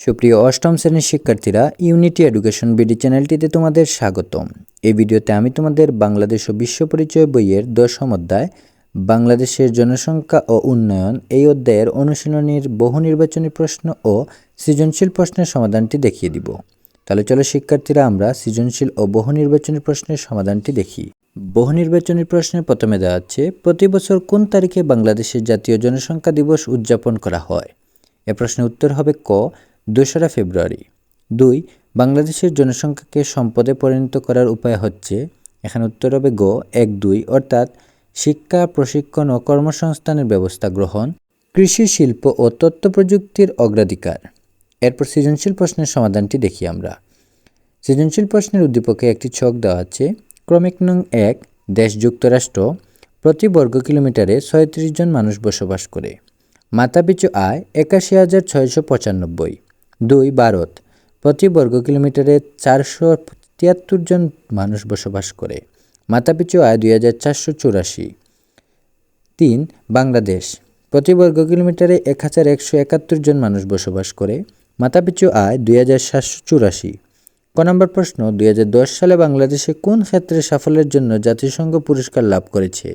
সুপ্রিয় অষ্টম শ্রেণির শিক্ষার্থীরা ইউনিটি এডুকেশন বিডি চ্যানেলটিতে তোমাদের স্বাগতম। এই ভিডিওতে আমি তোমাদের বাংলাদেশ ও বিশ্ব পরিচয় বইয়ের দশম অধ্যায়, বাংলাদেশের জনসংখ্যা ও উন্নয়ন এই অধ্যায়ের অনুশীলনীর বহু নির্বাচনী প্রশ্ন ও সৃজনশীল প্রশ্নের সমাধানটি দেখিয়ে দিব। তাহলে চলো শিক্ষার্থীরা, আমরা সৃজনশীল ও বহু নির্বাচনী প্রশ্নের সমাধানটি দেখি। বহু নির্বাচনী প্রশ্নে প্রথমে দেওয়া আছে প্রতি বছর কোন তারিখে বাংলাদেশের জাতীয় জনসংখ্যা দিবস উদযাপন করা হয়? এ প্রশ্নের উত্তর হবে ক দোসরা ফেব্রুয়ারি। দুই, বাংলাদেশের জনসংখ্যাকে সম্পদে পরিণত করার উপায় হচ্ছে, এখানে উত্তর হবে গ, এক, দুই, অর্থাৎ শিক্ষা, প্রশিক্ষণ ও কর্মসংস্থানের ব্যবস্থা গ্রহণ, কৃষি, শিল্প ও তথ্য প্রযুক্তির অগ্রাধিকার। এরপর সৃজনশীল প্রশ্নের সমাধানটি দেখি আমরা। সৃজনশীল প্রশ্নের উদ্দীপকে একটি ছক দেওয়া আছে, ক্রমিক নং এক, দেশ যুক্তরাষ্ট্র, প্রতি বর্গ কিলোমিটারে ছয়ত্রিশ জন মানুষ বসবাস করে। মাথাপিছু আয় একাশি হাজার ছয়শো পঁচানব্বই। দুই ভারত প্রতি বর্গ কিলোমিটারে চারশো তিয়াত্তর জন মানুষ বসবাস করে। মাথাপিছু আয় দুই হাজার চারশো চুরাশি। তিন, বাংলাদেশ। প্রতি বর্গ কিলোমিটারে এক হাজার একশো একাত্তর জন মানুষ বসবাস করে। মাথাপিছু আয় দুই হাজার সাতশো চুরাশি। ক নম্বর প্রশ্ন, দুই হাজার দশ সালে বাংলাদেশে কোন ক্ষেত্রে সাফল্যের জন্য জাতিসংঘ পুরস্কার লাভ করেছে?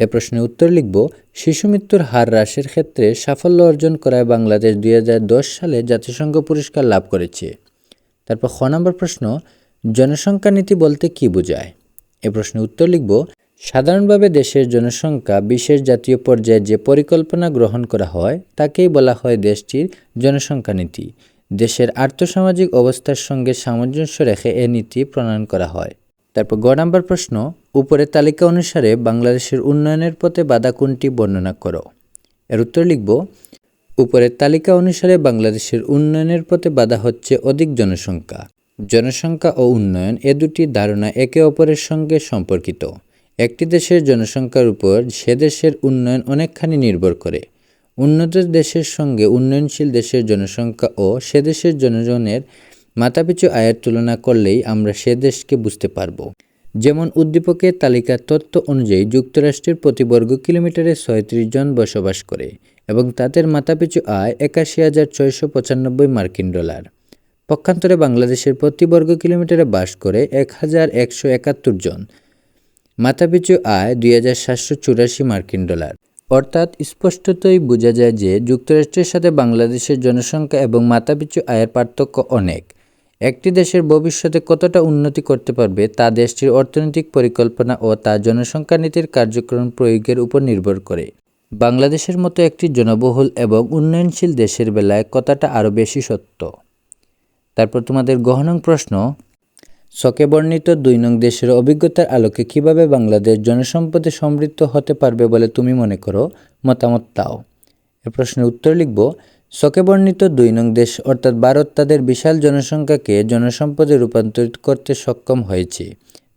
এ প্রশ্নের উত্তর লিখব, শিশু মৃত্যুর হার হ্রাসের ক্ষেত্রে সাফল্য অর্জন করায় বাংলাদেশ দুই হাজার দশ সালে জাতিসংঘ পুরস্কার লাভ করেছে। তারপর খ নম্বর প্রশ্ন, জনসংখ্যা নীতি বলতে কি বোঝায়? এ প্রশ্নের উত্তর লিখব, সাধারণভাবে দেশের জনসংখ্যা বিশেষ জাতীয় পর্যায়ে যে পরিকল্পনা গ্রহণ করা হয়, তাকেই বলা হয় দেশটির জনসংখ্যা নীতি। দেশের আর্থসামাজিক অবস্থার সঙ্গে সামঞ্জস্য রেখে এ নীতি প্রণয়ন করা হয়। তারপর গ নাম্বার প্রশ্ন, উপরের তালিকা অনুসারে বাংলাদেশের উন্নয়নের পথে বাধা কোনটি বর্ণনা করো? এর উত্তর লিখব, উপরের তালিকা অনুসারে বাংলাদেশের উন্নয়নের পথে বাধা হচ্ছে অধিক জনসংখ্যা। জনসংখ্যা ও উন্নয়ন এ দুটি ধারণা একে অপরের সঙ্গে সম্পর্কিত। একটি দেশের জনসংখ্যার উপর সে দেশের উন্নয়ন অনেকখানি নির্ভর করে। উন্নত দেশের সঙ্গে উন্নয়নশীল দেশের জনসংখ্যা ও সে দেশের জনগণের মাথাপিছু আয়ের তুলনা করলেই আমরা সে দেশকে বুঝতে পারব। যেমন উদ্দীপকের তালিকার তথ্য অনুযায়ী যুক্তরাষ্ট্রের প্রতি বর্গ কিলোমিটারে ছয়ত্রিশ জন বসবাস করে এবং তাদের মাথাপিছু আয় একাশি হাজার ছয়শো পঁচানব্বই মার্কিন ডলার। পক্ষান্তরে বাংলাদেশের প্রতি বর্গ কিলোমিটারে বাস করে এক হাজার একশো একাত্তর জন। মাথাপিছু আয় দুই হাজার সাতশো চুরাশি মার্কিন ডলার। অর্থাৎ স্পষ্টতই বোঝা যায় যে যুক্তরাষ্ট্রের সাথে বাংলাদেশের জনসংখ্যা এবং মাথাপিছু আয়ের পার্থক্য অনেক। একটি দেশের ভবিষ্যতে কতটা উন্নতি করতে পারবে তা দেশটির অর্থনৈতিক পরিকল্পনা ও তা জনসংখ্যা নীতির কার্যক্রম প্রয়োগের উপর নির্ভর করে। বাংলাদেশের মতো একটি জনবহুল এবং উন্নয়নশীল দেশের বেলায় কথাটা আরও বেশি সত্য। তারপর তোমাদের গহনং প্রশ্ন শকে বর্ণিত দুই নং দেশের অভিজ্ঞতার আলোকে কীভাবে বাংলাদেশ জনসম্পদে সমৃদ্ধ হতে পারবে বলে তুমি মনে করো? মতামত দাও। এ প্রশ্নের উত্তর লিখব শকে বর্ণিত দুই নং দেশ, অর্থাৎ ভারত, তাদের বিশাল জনসংখ্যাকে জনসম্পদে রূপান্তরিত করতে সক্ষম হয়েছে।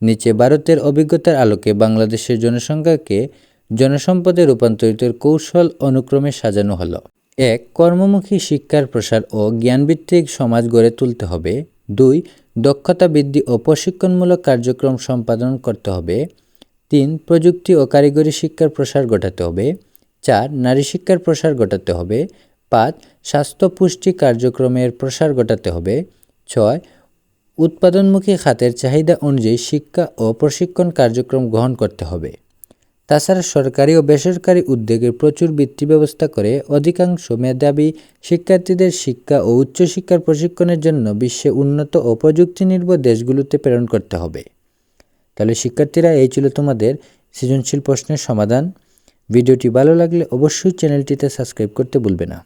নিচে ভারতের অভিজ্ঞতার আলোকে বাংলাদেশের জনসংখ্যাকে জনসম্পদে রূপান্তরিতের কৌশল অনুক্রমে সাজানো হলো। এক, কর্মমুখী শিক্ষার প্রসার ও জ্ঞানভিত্তিক সমাজ গড়ে তুলতে হবে। দুই, দক্ষতা বৃদ্ধি ও প্রশিক্ষণমূলক কার্যক্রম সম্পাদন করতে হবে। তিন, প্রযুক্তি ও কারিগরি শিক্ষার প্রসার ঘটাতে হবে। চার, নারী শিক্ষার প্রসার ঘটাতে হবে। পাঁচ, স্বাস্থ্য পুষ্টি কার্যক্রমের প্রসার ঘটাতে হবে। ছয়, উৎপাদনমুখী খাতের চাহিদা অনুযায়ী শিক্ষা ও প্রশিক্ষণ কার্যক্রম গ্রহণ করতে হবে। তাছাড়া সরকারি ও বেসরকারি উদ্যোগের প্রচুর বৃত্তি ব্যবস্থা করে অধিকাংশ মেধাবী শিক্ষার্থীদের শিক্ষা ও উচ্চশিক্ষার প্রশিক্ষণের জন্য বিশ্বে উন্নত ও প্রযুক্তি নির্ভর দেশগুলোতে প্রেরণ করতে হবে। তাহলে শিক্ষার্থীরা, এই ছিল তোমাদের সৃজনশীল প্রশ্নের সমাধান। ভিডিওটি ভালো লাগলে অবশ্যই চ্যানেলটিতে সাবস্ক্রাইব করতে ভুলবে না।